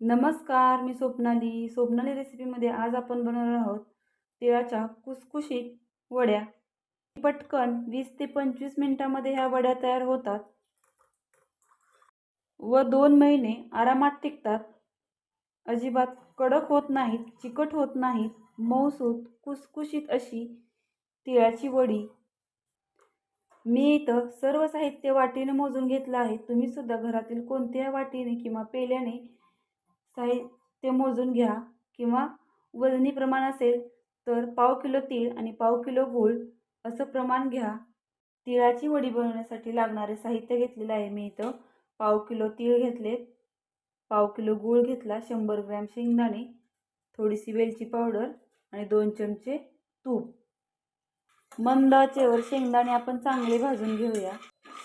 नमस्कार मी स्वप्नाली. स्वप्नाली रेसिपीमध्ये आज आपण बनवणार आहोत तिळाच्या कुसकुशीत वड्या. पटकन वीस ते पंचवीस मिनटामध्ये ह्या वड्या तयार होतात व दोन महिने आरामात टिकतात. अजिबात कडक होत नाहीत चिकट होत नाहीत. मऊसूत कुसकुशीत अशी तिळाची वडी. मी इथं सर्व साहित्य वाटीने मोजून घेतलं आहे. तुम्हीसुद्धा घरातील कोणत्याही वाटीने किंवा पेल्याने साहित्य मोजून घ्या किंवा वजनी प्रमाण असेल तर पाव किलो तीळ आणि पाव किलो गूळ असं प्रमाण घ्या. तिळाची वडी बनवण्यासाठी लागणारे साहित्य घेतलेलं आहे. मी इथं पाव किलो तीळ घेतलेत. पाव किलो गूळ घेतला शंभर ग्रॅम शेंगदाणे थोडीशी वेलची पावडर आणि दोन चमचे तूप. मंद आचेवर शेंगदाणे आपण चांगले भाजून घेऊया.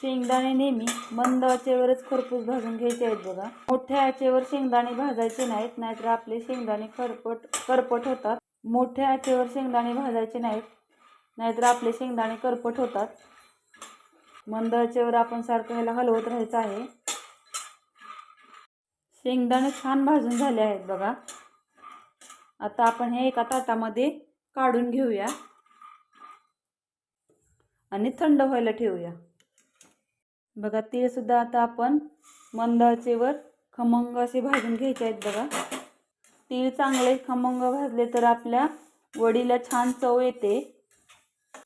शेंगदाणे नेहमी मंद आचेवरच खरपूस भाजून घ्यायचे आहेत बघा. मोठ्या आचेवर शेंगदाणे भाजायचे नाहीत नाहीतर आपले शेंगदाणे खरपट करपट होतात. मोठ्या आचेवर शेंगदाणे भाजायचे नाहीत नाहीतर आपले शेंगदाणे करपट होतात. मंद आचेवर आपण सारखं ह्याला हलवत राहायचं आहे. शेंगदाणे छान भाजून झाले आहेत बघा. आता आपण हे एका ताटामध्ये काढून घेऊया. आणि थंड व्हायला ठेवूया. बघा तीळसुद्धा आता आपण मंद आचेवर खमंग असे भाजून घ्यायचे आहेत बघा. तीळ चांगले खमंग भाजले तर आपल्या वडीला छान चव येते.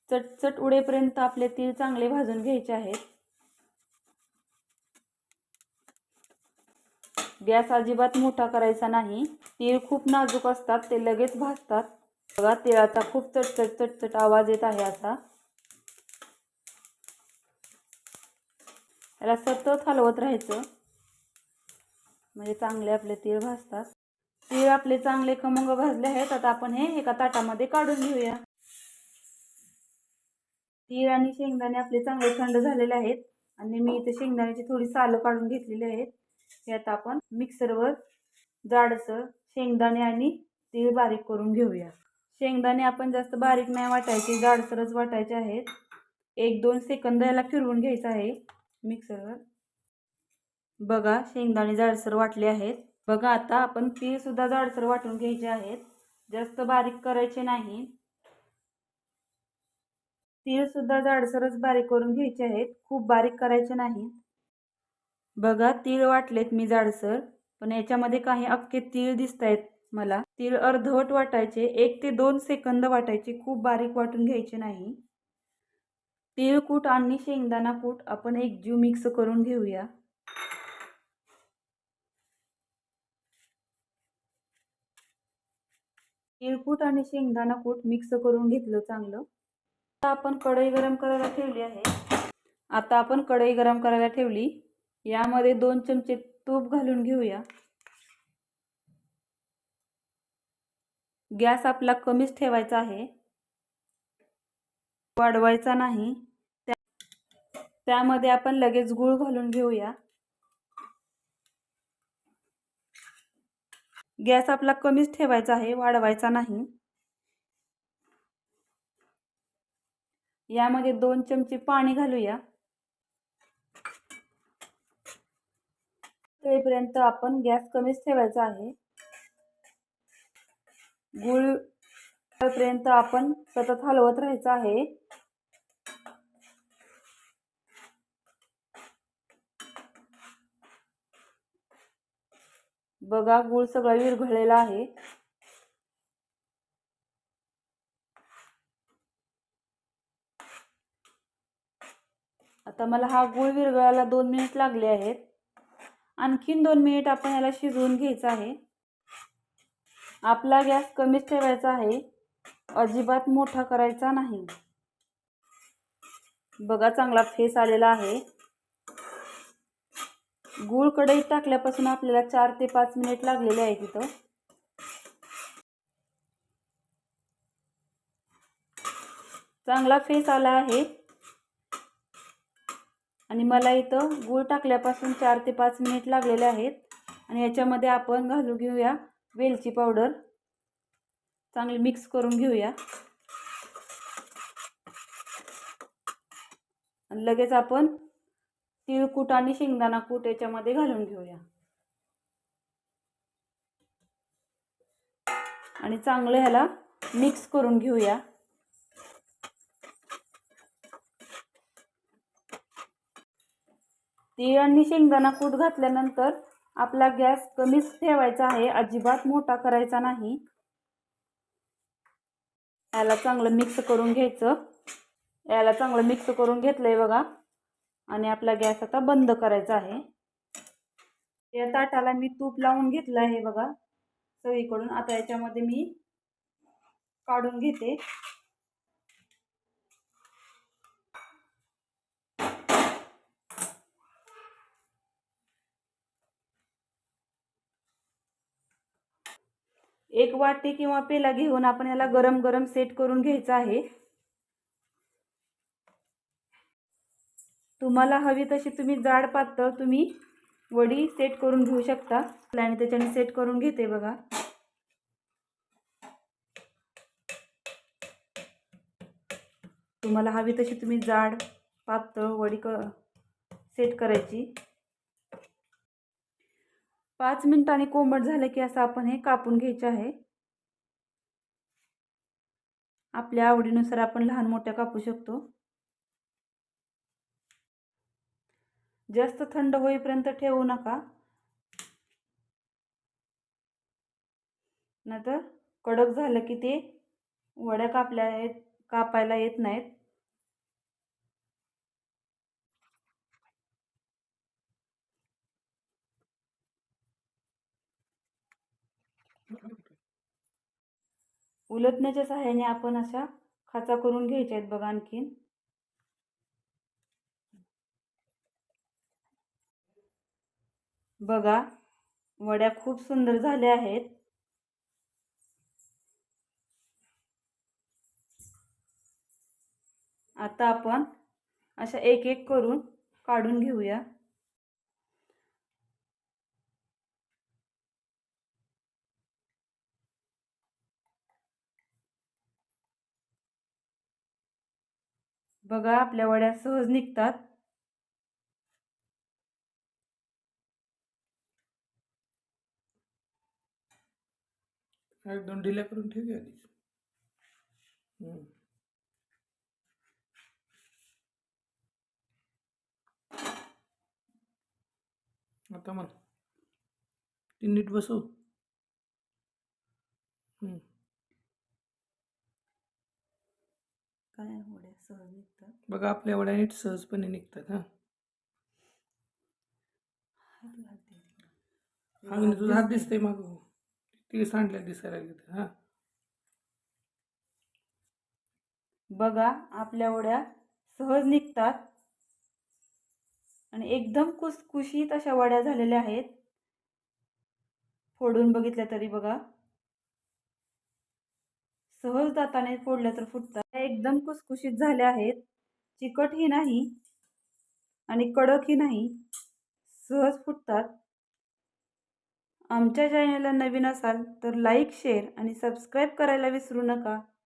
चटचट उडेपर्यंत आपले तीळ चांगले भाजून घ्यायचे आहेत. गॅस अजिबात मोठा करायचा नाही. तीळ खूप नाजूक असतात ते लगेच भाजतात. बघा तिळाचा खूप चटचट चटचट आवाज येत आहे असा. याला सतत हलवत राहायचं. म्हणजे चांगले आपले तीळ भाजतात. तीळ आपले चांगले खमंग भाजले आहेत. आता आपण हे एका ताटामध्ये काढून घेऊया. तीळ आणि शेंगदाणे आपले चांगले थंड झालेले आहेत. आणि मी इथे शेंगदाण्याची थोडी सालं काढून घेतलेली आहेत. हे आता आपण मिक्सरवर जाडसर शेंगदाणे आणि तीळ बारीक करून घेऊया. शेंगदाणे आपण जास्त बारीक नाही वाटायचे जाडसरच वाटायचे आहेत. एक दोन सेकंद याला फिरवून घ्यायचं आहे. मिक्सरवर बघा शेंगदाणे जाडसर वाटले आहेत. बघा आता आपण तीळसुद्धा जाडसर वाटून घ्यायचे आहेत. जास्त बारीक करायचे नाही. तीळसुद्धा जाडसरच बारीक करून घ्यायचे आहेत. खूप बारीक करायचे नाही. बघा तीळ वाटलेत मी जाडसर पण याच्यामध्ये काही अख्खे तीळ दिसत आहेत मला. तीळ अर्धवट वाटायचे. एक ते दोन सेकंद वाटायचे. खूप बारीक वाटून घ्यायचे नाही. तिळकूट आणि शेंगदाणा कूट आपण एक जीव मिक्स करून घेऊया. तिळकूट आणि शेंगदाणा कूट मिक्स करून घेतलं चांगलं. आता आपण कढई गरम करायला ठेवली आहे. आता आपण कढई गरम करायला ठेवली. यामध्ये दोन चमचे तूप घालून घेऊया. गॅस आपला कमीच ठेवायचा आहे. वाढवायचा नाही. त्यामध्ये आपण लगेच गूळ घालून घेऊया. गॅस आपला कमीच ठेवायचा आहे वाढवायचा नाही. यामध्ये दोन चमचे पाणी घालूया. तेपर्यंत आपण गॅस कमीच ठेवायचा आहे. गुळ त्यापर्यंत आपण सतत हलवत राहायचं आहे. बघा गूळ सगळा विरघळलेला आहे. आता मला हा गूळ विरघळायला दोन मिनिट लागले आहेत. आणखीन दोन मिनिट आपण याला शिजवून घ्यायचं आहे. आपला गॅस कमीच ठेवायचा आहे. अजिबात मोठा करायचा नाही. बघा चांगला फेस आलेला आहे. गूळ कढईत टाकल्यापासून आपल्याला चार ते पाच मिनिट लागलेले आहे तिथं चांगला फेस आला आहे. आणि मला इथं गूळ टाकल्यापासून चार ते पाच मिनिट लागलेले आहेत. आणि याच्यामध्ये आपण घालून घेऊया वेलची पावडर. चांगली मिक्स करून घेऊया. आणि लगेच आपण तिळकूट आणि शेंगदाणा कूट याच्यामध्ये घालून घेऊया. आणि चांगलं ह्याला मिक्स करून घेऊया. तीळ आणि शेंगदाणा कूट घातल्यानंतर आपला गॅस कमीच ठेवायचा आहे. अजिबात मोठा करायचा नाही. याला चांगलं मिक्स करून घ्यायचं. याला चांगलं मिक्स करून घेतलं आहे बघा. आणि आपला गॅस आता बंद करायचा आहे. या ताटाला मी तूप लावून घेतलं आहे बघा. सगळीकडून. आता याच्यामध्ये मी काढून घेते. एक वाटी किंवा पेला घेऊन आपण याला गरम गरम सेट करून घ्यायचं आहे. तुम्हाला हवी तशी तुम्ही जाड पातळ तुम्ही वडी सेट करून घेऊ शकता. आणि त्याच्याने सेट करून घेते बघा. तुम्हाला हवी तशी तुम्ही जाड पातळ वडी क सेट करायची. पाच मिनिटांनी कोंबट झालं की असं आपण हे कापून घ्यायचं आहे. आपल्या आवडीनुसार आपण लहान मोठ्या कापू शकतो. जास्त थंड होईपर्यंत ठेवू नका. नाहीतर कडक झालं की ते वड्या कापल्या कापायला येत नाहीत. उलटण्याच्या सहाय्याने आपण अशा खाचा करून घ्यायच्या आहेत बघा आणखीन. बघा वड्या खूप सुंदर झाल्या आहेत. आता आपण अशा एक एक करून काढून घेऊया. बघा आपल्या वड्या सहज निघतात. एक दोन ढिल्या करून ठेवूया आधी? आता मला ती नीट बसव. काय वड्या सहज निघतात? बघा आपल्या वड्या नीट सहजपणे निघतात हा. अजून तुझा हात दिसतंय माग. तिकडे सांडल्या दिसायला लागले हा. बघा आपल्या वड्या सहज निघतात. आणि एकदम कुसकुशीत अशा वड्या झालेल्या आहेत. फोडून बघितल्या तरी बघा. सहज दाताने फोडल्या तर फुटतात एकदम कुसकुशीत झाल्या आहेत. चिकटही नाही आणि कडकही नाही. सहज फुटतात. आमच्या चॅनलला नवीन असाल तर लाईक शेअर आणि सबस्क्राईब करायला विसरू नका.